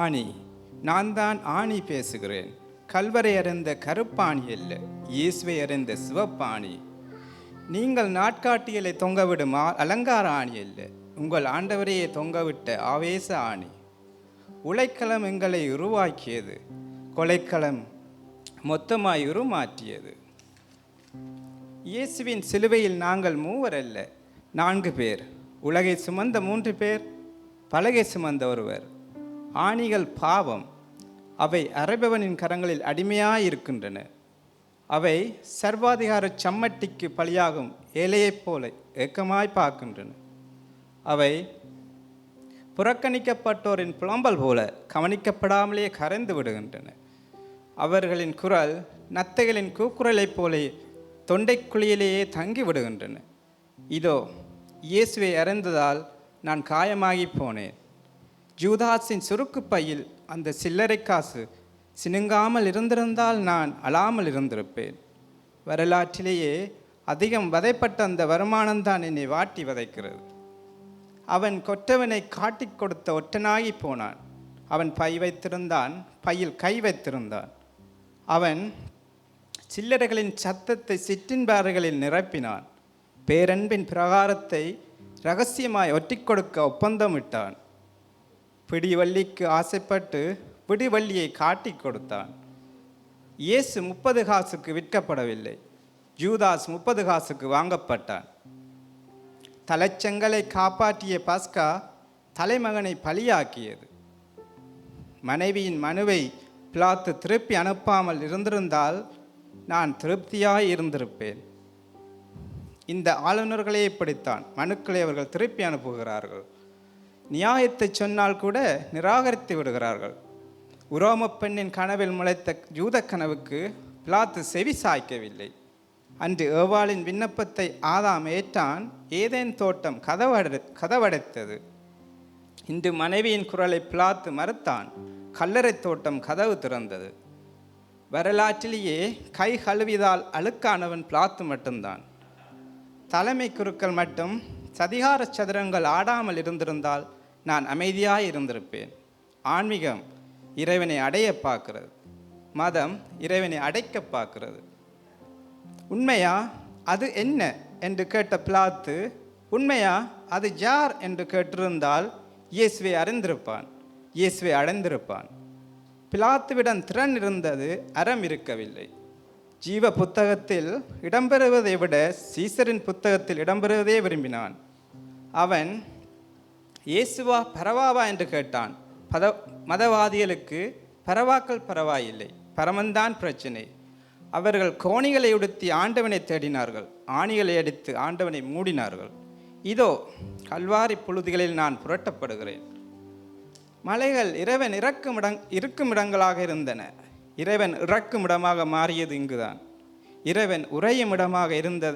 ஆணி. நான் தான் ஆணி பேசுகிறேன். கல்வரை அறிந்த கருப்பாணி அல்ல இயேசுவை அறிந்த சிவப்பாணி. நீங்கள் நாட்காட்டியலை தொங்கவிடும் அலங்கார ஆணி அல்ல உங்கள் ஆண்டவரையே தொங்கவிட்ட ஆவேச ஆணி. உழைக்களம் எங்களை உருவாக்கியது கொலைக்களம் மொத்தமாய் உருமாற்றியது. இயேசுவின் சிலுவையில் நாங்கள் மூவர் அல்ல நான்கு பேர். உலகை சுமந்த மூன்று பேர் பலகை சுமந்த ஒருவர். ஆணிகள் பாவம். அவை அரைபவனின் கரங்களில் அடிமையாயிருக்கின்றன. அவை சர்வாதிகார சம்மட்டிக்கு பலியாகும் ஏழையைப் போல ஏக்கமாய் பார்க்கின்றன. அவை புறக்கணிக்கப்பட்டோரின் புலம்பல் போல கவனிக்கப்படாமலே கரைந்து விடுகின்றன. அவர்களின் குரல் நத்தைகளின் கூக்குரலைப் போல தொண்டைக்குழியிலேயே தங்கி விடுகின்றன. இதோ இயேசுவை அறிந்ததால் நான் காயமாகி போனேன். ஜூதாஸின் சுருக்கு பையில் அந்த சில்லறை காசு சினுங்காமல் இருந்திருந்தால் நான் அழாமல் இருந்திருப்பேன். வரலாற்றிலேயே அதிகம் வதைப்பட்ட அந்த வருமானம்தான் என்னை வாட்டி வதைக்கிறது. அவன் கொற்றவனை காட்டிக் கொடுத்த ஒற்றனாகி போனான். அவன் பை வைத்திருந்தான் பையில் கை வைத்திருந்தான். அவன் சில்லறைகளின் சத்தத்தை சிற்றின்பாறுகளில் நிரப்பினான். பேரன்பின் பிரகாரத்தை ரகசியமாய் ஒட்டிக் கொடுக்க ஒப்பந்தமிட்டான். பிடிவள்ளிக்கு ஆசைப்பட்டு பிடிவள்ளியை காட்டிக் கொடுத்தான். இயேசு முப்பது காசுக்கு விற்கப்படவில்லை. ஜூதாஸ் முப்பது காசுக்கு வாங்கப்பட்டான். தலைச்செங்கலை காப்பாற்றிய பாஸ்கா தலைமகனை பலியாக்கியது. மனைவியின் மனுவை பிளாத்து திருப்பி அனுப்பாமல் இருந்திருந்தால் நான் திருப்தியாய் இருந்திருப்பேன். இந்த ஆளுநர்களே இப்படித்தான். மனுக்களை அவர்கள் திருப்பி அனுப்புகிறார்கள். நியாயத்தை சொன்னால் கூட நிராகரித்து விடுகிறார்கள். உரோம பெண்ணின் கனவில் முளைத்த ஜூத கனவுக்கு பிளாத்து செவி சாய்க்கவில்லை. அன்று ஏவாளின் விண்ணப்பத்தை ஆதாம் ஏற்றான் ஏதேன் தோட்டம் கதவடை கதவடைத்தது. இன்று மனைவியின் குரலை பிளாத்து மறுத்தான் கல்லறை தோட்டம் கதவு திறந்தது. வரலாற்றிலேயே கை கழுவிதால் அழுக்கானவன் பிளாத்து மட்டும்தான். தலைமை குருக்கள் மட்டும் சதிகார சதுரங்கள் ஆடாமல் இருந்திருந்தால் நான் அமைதியாக இருந்திருப்பேன். ஆன்மீகம் இறைவனை அடைய பார்க்கிறது. மதம் இறைவனை அடைக்க பார்க்கிறது. உண்மையா? அது என்ன? என்று கேட்ட பிளாத்து உண்மையா? அது யார்? என்று கேட்டிருந்தால் இயேசுவை அறிந்திருப்பான். இயேசுவை அடைந்திருப்பான். பிளாத்துவிடம் திறன் இருந்தது அறம் இருக்கவில்லை. ஜீவ புத்தகத்தில் இடம்பெறுவதை விட சீசரின் புத்தகத்தில் இடம்பெறுவதே விரும்பினான். அவன் இயேசுவா பரவாவா என்று கேட்டான். பத மதவாதிகளுக்கு பரவாக்கள் பரவாயில்லை. பரமன்தான் பிரச்சனை. அவர்கள் கோணிகளை உடுத்தி ஆண்டவனை தேடினார்கள். ஆணிகளை அடித்து ஆண்டவனை மூடினார்கள். இதோ கல்வாரி புழுதிகளில் நான் புரட்டப்படுகிறேன். மலைகள் இறைவன் இறக்கும் இடங் இருக்கும் இடங்களாக இருந்தன. இறைவன் இறக்கும் இடமாக மாறியது இங்குதான். இறைவன் உறையும் இடமாக இருந்த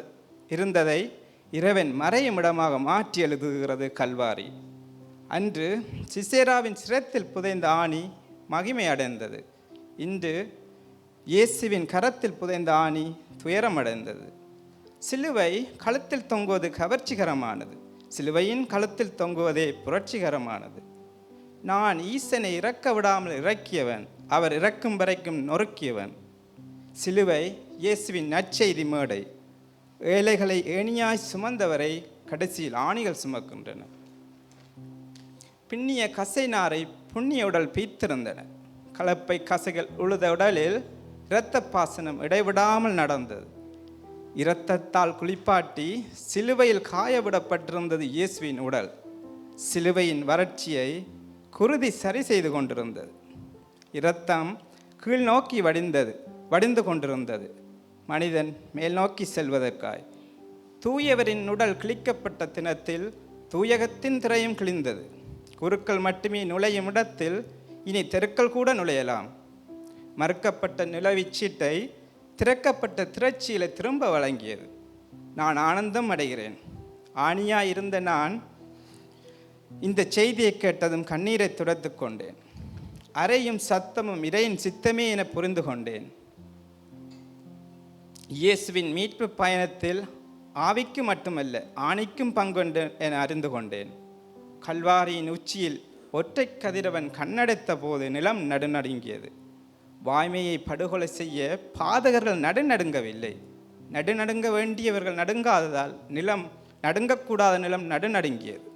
இருந்ததை இறைவன் மறையும் இடமாக மாற்றி எழுதுகிறது கல்வாரி. அன்று சிசேராவின் சிரத்தில் புதைந்த ஆணி மகிமை அடைந்தது இன்று இயேசுவின் கரத்தில் புதைந்த ஆணி துயரமடைந்தது. சிலுவை கழுத்தில் தொங்குவது கவர்ச்சிகரமானது. சிலுவையின் கழுத்தில் தொங்குவதே புரட்சிகரமானது. நான் ஈசனை இறக்க விடாமல் இறக்கியவன் அவர் இறக்கும் வரைக்கும் நொறுக்கியவன். சிலுவை இயேசுவின் நற்செய்தி மேடை. ஏழைகளை ஏணியாய் சுமந்தவரை கடைசியில் ஆணிகள் சுமக்கின்றன. பின்னிய கசை நாரை புண்ணிய உடல் பீத்திருந்தன. கலப்பை கசைகள் உழுத உடலில் இரத்த பாசனம் இடைவிடாமல் நடந்தது. இரத்தத்தால் குளிப்பாட்டி சிலுவையில் காயவிடப்பட்டிருந்தது இயேசுவின் உடல். சிலுவையின் வறட்சியை குருதி சரி செய்து கொண்டிருந்தது. இரத்தம் கீழ் நோக்கி வடிந்தது வடிந்து கொண்டிருந்தது. மனிதன் மேல் நோக்கி செல்வதற்காய். தூயவரின் உடல் கிழிக்கப்பட்ட தினத்தில் தூயகத்தின் திரையும் கிழிந்தது. குருக்கள் மட்டுமே நுழையும் இடத்தில் இனி தெருக்கள் கூட நுழையலாம். மறுக்கப்பட்ட நிலவிச்சீட்டை திறக்கப்பட்ட திரட்சியில திரும்ப வழங்கியது. நான் ஆனந்தம் அடைகிறேன். ஆணியா இருந்த நான் இந்த செய்தியை கேட்டதும் கண்ணீரை துடைத்து கொண்டேன். அறையும் சத்தமும் இறையின் சித்தமே என புரிந்து கொண்டேன். இயேசுவின் மீட்பு பயணத்தில் ஆவிக்கு மட்டுமல்ல ஆணிக்கும் பங்குண்டு என அறிந்து கொண்டேன். கல்வாரியின் உச்சியில் ஒற்றை கதிரவன் கண்ணடைத்த போது நிலம் நடுநடுங்கியது. வாய்மையை படுகொலை செய்ய பாதகர்கள் நடுநடுங்கவில்லை. நடுநடுங்க வேண்டியவர்கள் நடுங்காததால் நிலம் நடுங்கக்கூடாத நிலம் நடுநடுங்கியது.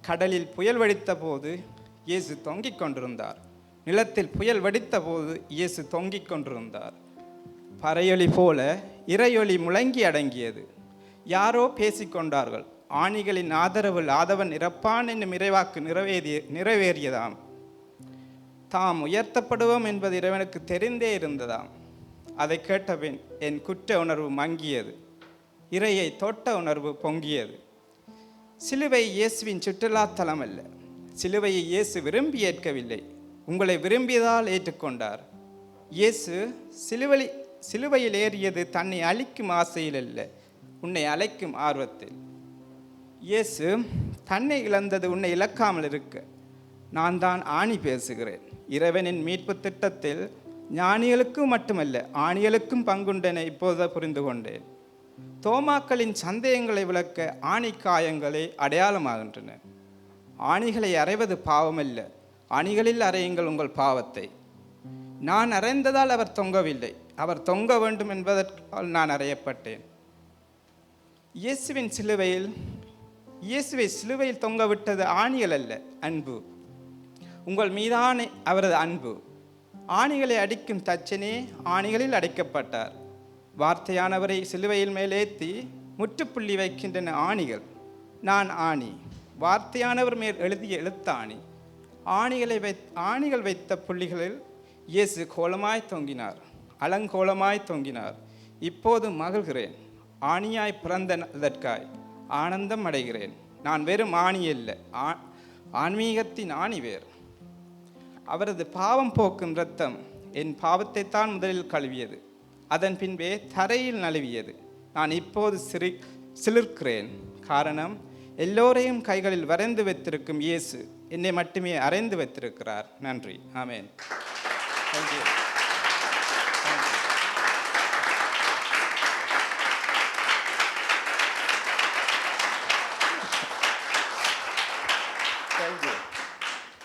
கடலில் புயல் வெடித்த போது இயேசு தொங்கிக் கொண்டிருந்தார். நிலத்தில் புயல் வெடித்த போது இயேசு தொங்கிக் கொண்டிருந்தார். பறையொலி போல இறையொலி முழங்கி அடங்கியது. யாரோ பேசிக்கொண்டார்கள் ஆணிகளின் ஆதரவில் ஆதவன் இறப்பான் என்னும் இறைவாக்கு நிறைவேறிய நிறைவேறியதாம். தாம் உயர்த்தப்படுவோம் என்பது இறைவனுக்கு தெரிந்தே இருந்ததாம். அதை கேட்டபின் என் குற்ற உணர்வு மங்கியது. இறையை தோட்ட உணர்வு பொங்கியது. சிலுவை இயேசுவின் சுற்றுலாத்தலம் அல்ல. சிலுவையை இயேசு விரும்பி ஏற்கவில்லை. உங்களை விரும்பியதால் ஏற்றுக்கொண்டார். இயேசு சிலுவலி சிலுவையில் ஏறியது தன்னை அழிக்கும் ஆசையில் அல்ல உன்னை அழைக்கும் ஆர்வத்தில். இயேசு தன்னை இழந்தது உன்னை இழக்காமல் இருக்கு. நான் தான் ஆணி பேசுகிறேன். இறைவனின் மீட்பு திட்டத்தில் ஞானிகளுக்கும் மட்டுமல்ல ஆணிகளுக்கும் பங்குண்டென இப்போது புரிந்து கொண்டேன். தோமாக்களின் சந்தேகங்களை விளக்க ஆணிக்காயங்களே அடையாளமாகின்றன. ஆணிகளை அறைவது பாவமல்ல. அணிகளில் அறையுங்கள் உங்கள் பாவத்தை. நான் அறைந்ததால் அவர் தொங்கவில்லை. அவர் தொங்க வேண்டும் என்பதற்கால் நான் அறையப்பட்டேன். இயேசுவின் சிலுவையில் இயேசுவை சிலுவையில் தொங்க விட்டது ஆணிகள் அல்ல அன்பு. உங்கள் மீதான அவரது அன்பு. ஆணிகளை அடிக்கும் தச்சனே ஆணிகளில் அடைக்கப்பட்டார். வார்த்தையானவரை சிலுவையில் மேலேத்தி முற்றுப்புள்ளி வைக்கின்றன ஆணிகள். நான் ஆணி. வார்த்தையானவர் மேல் எழுதிய எழுத்தாணி. ஆணிகளை வை ஆணிகள் வைத்த புள்ளிகளில் இயேசு கோலமாய் தொங்கினார். அலங்கோலமாய் தொங்கினார். இப்போது மகிழ்கிறேன். ஆணியாய் பிறந்த அதற்காய். ஆனந்தம் அடைகிறேன். நான் வெறும் ஆணி அல்ல. ஆ- ஆன்மீகத்தின் ஆணி வேறு. அவரது பாவம் போக்கும் இரத்தம் என் பாவத்தை தான் முதலில் கழுவியது. அதன் பின்பே தரையில் நழுவியது. நான் இப்போது சிரி சிலிர்க்கிறேன். காரணம் எல்லோரையும் கைகளில் வரைந்து வைத்திருக்கும் இயேசு என்னை மட்டுமே அறைந்து வைத்திருக்கிறார். நன்றி. ஆமேன். Thank you.